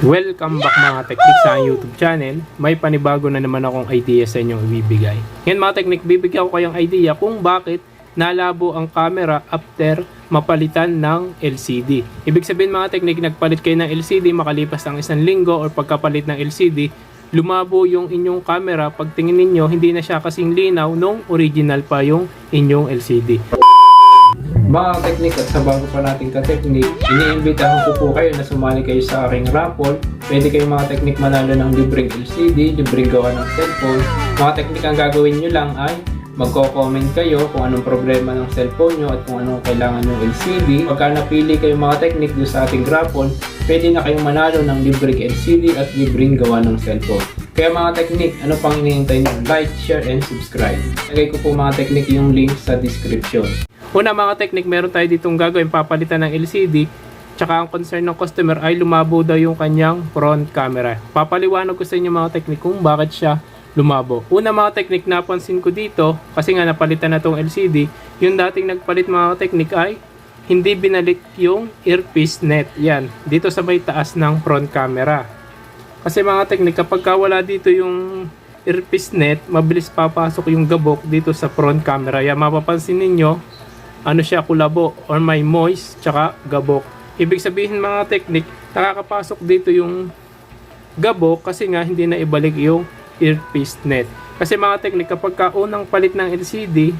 Welcome back mga teknik sa YouTube channel. May panibago na naman akong idea sa inyong ibibigay. Ngayon mga teknik, bibigyan ko kayong idea kung bakit nalabo ang camera after mapalitan ng LCD. Ibig sabihin mga teknik, nagpalit kayo ng LCD makalipas ng isang linggo or pagkapalit ng LCD, lumabo yung inyong camera. Pagtingin ninyo, hindi na siya kasing linaw nung original pa yung inyong LCD. Mga teknik at sa bago pa nating ka-teknik, iniimbitahan ko po kayo na sumali kayo sa aking raffle. Pwede kayo mga teknik manalo ng libreng LCD, libreng gawa ng cellphone. Mga teknik ang gagawin nyo lang ay magko-comment kayo kung anong problema ng cellphone nyo at kung anong kailangan ng LCD. Pagka napili kayo mga teknik doon sa ating raffle, pwede na kayong manalo ng libreng LCD at libreng gawa ng cellphone. Kaya mga teknik, ano pang hinihintay nyo? Like, share, and subscribe. Lagay ko po mga teknik yung link sa description. Una mga teknik, meron tayo ditong gagawin papalitan ng LCD tsaka ang concern ng customer ay lumabo daw yung kanyang front camera. Papaliwanag ko sa inyo mga teknik kung bakit siya lumabo. Una mga teknik napansin ko dito kasi nga napalitan na tong LCD, yung dating nagpalit mga teknik ay hindi binalik yung earpiece net. Yan, dito sa may taas ng front camera. Kasi mga teknik, kapag ka wala dito yung earpiece net, mabilis papasok yung gabok dito sa front camera. Yan, mapapansin ninyo, ano siya kulabo or may moist tsaka gabok. Ibig sabihin mga teknik, nakakapasok dito yung gabok kasi nga hindi na ibalik yung earpiece net. Kasi mga teknik, kapag ka unang palit ng LCD,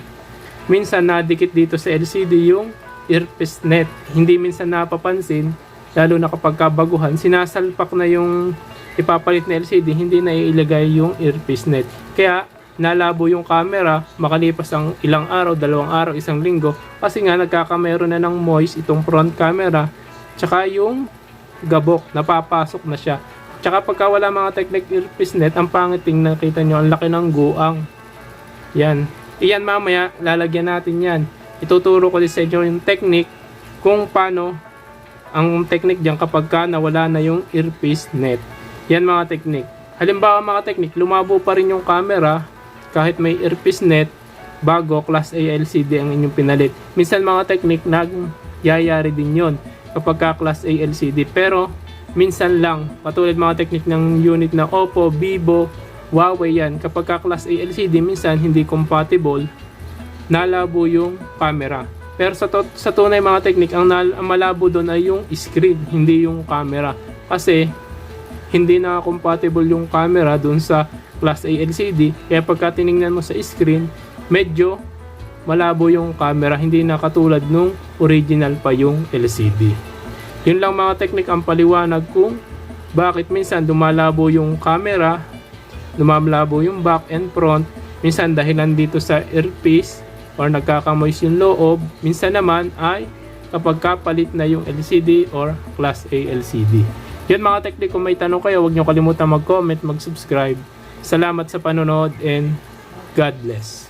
minsan nadikit dito sa LCD yung earpiece net. Hindi minsan napapansin, lalo na kapag kabaguhan, sinasalpak na yung ipapalit na LCD, hindi na iilagay yung earpiece net. Kaya nalabo yung camera makalipas ang ilang araw, dalawang araw, isang linggo kasi nga nagkakamero na ng moist itong front camera tsaka yung gabok, napapasok na siya. Tsaka pagka wala mga technic earpiece net, ang pangit tingnan nakita nyo, ang laki ng guang. Yan. Iyan mamaya, lalagyan natin yan. Ituturo ko din sa inyo yung technique kung paano ang technique dyan kapag ka nawala na yung earpiece net. Yan mga technique. Halimbawa mga technique, lumabo pa rin yung camera kahit may earpiece net bago class A LCD ang inyong pinalit. Minsan mga technique nagyayari din yon kapag ka class A LCD pero minsan lang katulad mga technique ng unit na Oppo, Vivo, Huawei yan kapag ka class A LCD minsan hindi compatible nalabo yung camera. Pero sa, to- sa tunay mga technique, ang, ang malabo doon ay yung screen, hindi yung camera. Kasi hindi na compatible yung camera doon sa Class A LCD. Kaya pagka tiningnan mo sa screen, medyo malabo yung camera. Hindi na katulad nung original pa yung LCD. Yun lang mga technique ang paliwanag kung bakit minsan dumalabo yung camera, lumalabo yung back and front. Minsan dahilan dito sa earpiece or nagkakamoys yung loob. Minsan naman ay kapag kapalit na yung LCD or Class A LCD. Yun mga teknik, kung may tanong kayo, huwag nyo kalimutan mag-comment, mag-subscribe. Salamat sa panonood and God bless.